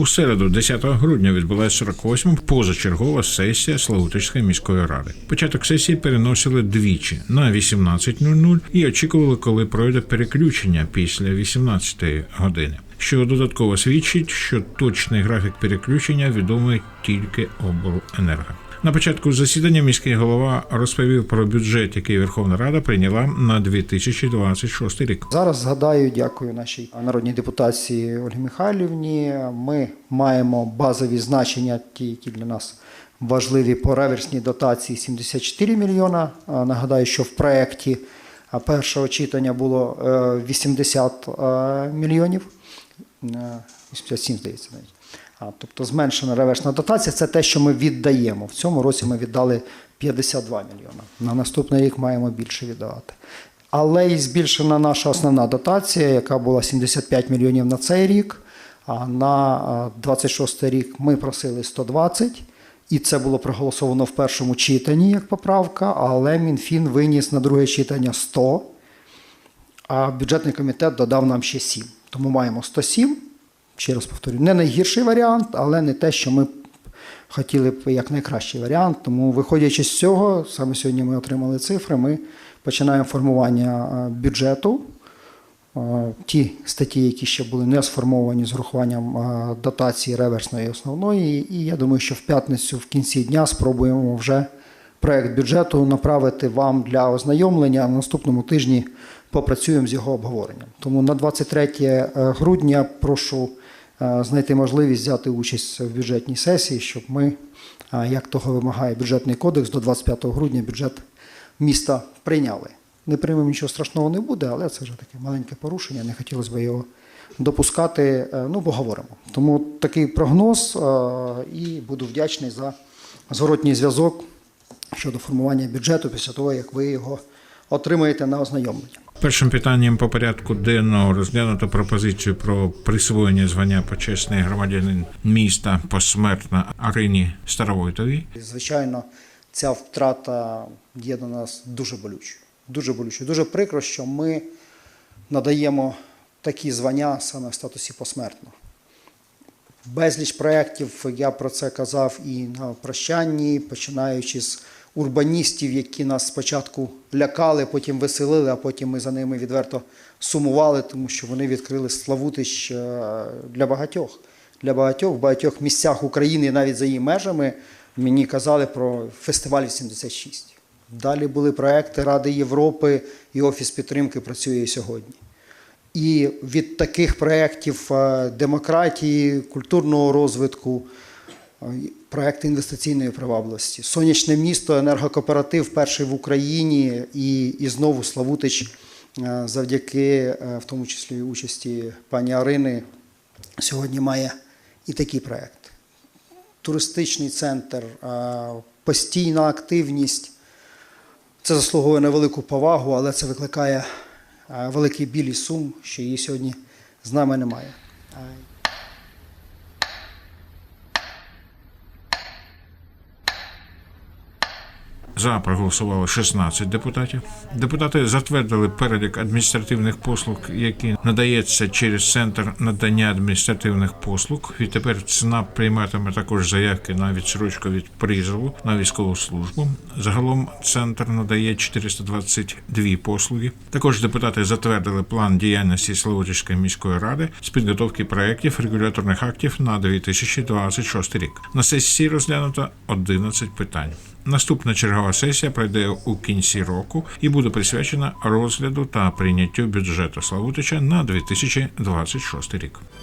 У середу, 10 грудня, відбулася 48-ма позачергова сесія Славутичської міської ради. Початок сесії переносили двічі на 18.00 і очікували, коли пройде переключення після 18 години. Що додатково свідчить, що точний графік переключення відомий тільки обленерго. На початку засідання міський голова розповів про бюджет, який Верховна Рада прийняла на 2026 рік. Зараз згадаю, дякую нашій народній депутації Ольгі Михайлівні. Ми маємо базові значення, ті, які для нас важливі по реверсній дотації 74 мільйона. Нагадаю, що в проєкті першого читання було е, 80 е, мільйонів. Е, 87, здається, навіть. Тобто зменшена реверсна дотація це те, що ми віддаємо. В цьому році ми віддали 52 мільйона. На наступний рік маємо більше віддавати. Але і збільшена наша основна дотація, яка була 75 мільйонів на цей рік. А на 26 рік ми просили 120, і це було проголосовано в першому читанні як поправка, але Мінфін виніс на друге читання 100, а бюджетний комітет додав нам ще 7. Тому маємо 107. Ще раз повторюю, не найгірший варіант, але не те, що ми хотіли б як найкращий варіант. Тому, виходячи з цього, саме сьогодні ми отримали цифри. Ми починаємо формування е, бюджету. Е, Ті статті, які ще були не сформовані з урахуванням е, дотації реверсної і основної. І я думаю, що в п'ятницю в кінці дня спробуємо вже проект бюджету направити вам для ознайомлення. На наступному тижні попрацюємо з його обговоренням. Тому на 23 грудня прошу е, знайти можливість взяти участь в бюджетній сесії, щоб ми, е, як того вимагає бюджетний кодекс, до 25 грудня бюджет міста прийняли. Не приймемо нічого страшного не буде, але це вже таке маленьке порушення. Не хотілося б його допускати. е, Ну, бо говоримо. Тому такий прогноз е, і буду вдячний за зворотній зв'язок щодо формування бюджету після того, як ви його отримаєте на ознайомлення. Першим питанням по порядку денного розглянуто пропозицію про присвоєння звання почесний громадянин міста посмертно Арині Старовойтовій. Звичайно, ця втрата є до нас дуже болючою. Дуже болючою. Дуже прикро, що ми надаємо такі звання саме в статусі посмертно. Безліч проєктів, я про це казав і на прощанні, починаючи з урбаністів, які нас спочатку лякали, потім веселили, а потім ми за ними відверто сумували, тому що вони відкрили Славутич е, для багатьох. Для багатьох в багатьох місцях України, навіть за її межами, мені казали про фестиваль 86. Далі були проекти Ради Європи і Офіс підтримки працює сьогодні. І від таких проєктів е, демократії, культурного розвитку, проекти інвестиційної привабливості, сонячне місто, енергокооператив перший в Україні, і, і знову Славутич, е, завдяки е, в тому числі участі пані Арини, сьогодні має і такий проект. Туристичний центр, е, постійна активність. Це заслуговує на велику повагу, але це викликає великий біль і сум, що її сьогодні з нами немає. За проголосувало 16 депутатів. Депутати затвердили перелік адміністративних послуг, які надається через центр надання адміністративних послуг. Відтепер ЦНАП прийматиме також заявки на відсрочку від призову на військову службу. Загалом центр надає 422 послуги. Також депутати затвердили план діяльності Славутської міської ради з підготовки проєктів регуляторних актів на 2026 рік. На сесії розглянуто 11 питань. Наступна чергова сесія пройде у кінці року і буде присвячена розгляду та прийняттю бюджету Славутича на 2026 рік.